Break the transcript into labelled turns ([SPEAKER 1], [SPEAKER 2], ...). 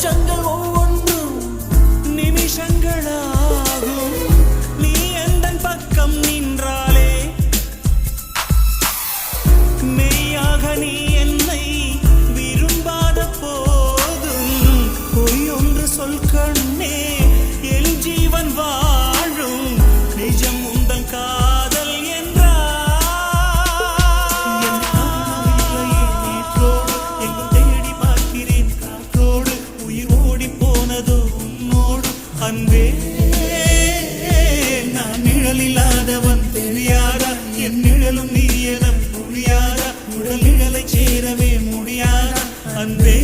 [SPEAKER 1] 想跟我。அன்பே நான் நிழல் இல்லாதவன் தெரியாதா? என் நிழலும் நீ என புரியாதா? உடல் நிழலை சேரவே முடியாதா? அன்பே